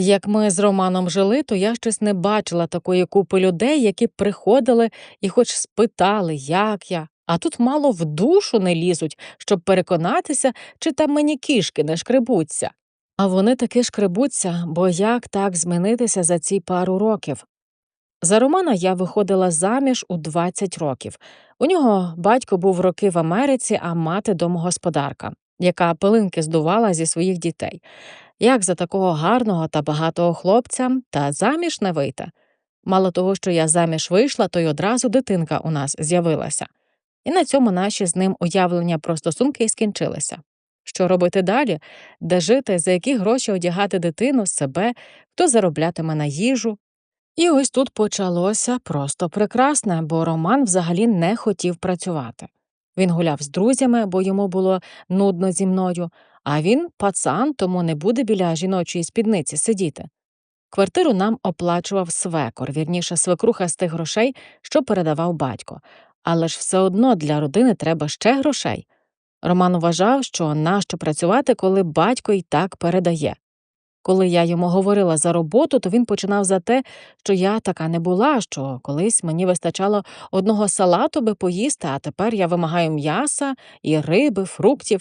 Як ми з Романом жили, то я щось не бачила такої купи людей, які приходили і хоч спитали, як я. А тут мало в душу не лізуть, щоб переконатися, чи там мені кішки не шкребуться. А вони таки шкребуться, бо як так змінитися за ці пару років? За Романа я виходила заміж у 20 років. У нього батько був роки в Америці, а мати домогосподарка, яка пилинки здувала зі своїх дітей. Як за такого гарного та багатого хлопця та заміж не вийти? Мало того, що я заміж вийшла, то й одразу дитинка у нас з'явилася. І на цьому наші з ним уявлення про стосунки і скінчилися. Що робити далі? Де жити, за які гроші одягати дитину, себе, хто зароблятиме на їжу? І ось тут почалося просто прекрасне, бо Роман взагалі не хотів працювати. Він гуляв з друзями, бо йому було нудно зі мною, а він пацан, тому не буде біля жіночої спідниці сидіти. Квартиру нам оплачував свекор, вірніше, свекруха з тих грошей, що передавав батько. Але ж все одно для родини треба ще грошей. Роман вважав, що нащо працювати, коли батько й так передає. Коли я йому говорила за роботу, то він починав за те, що я така не була, що колись мені вистачало одного салату би поїсти, а тепер я вимагаю м'яса і риби, фруктів.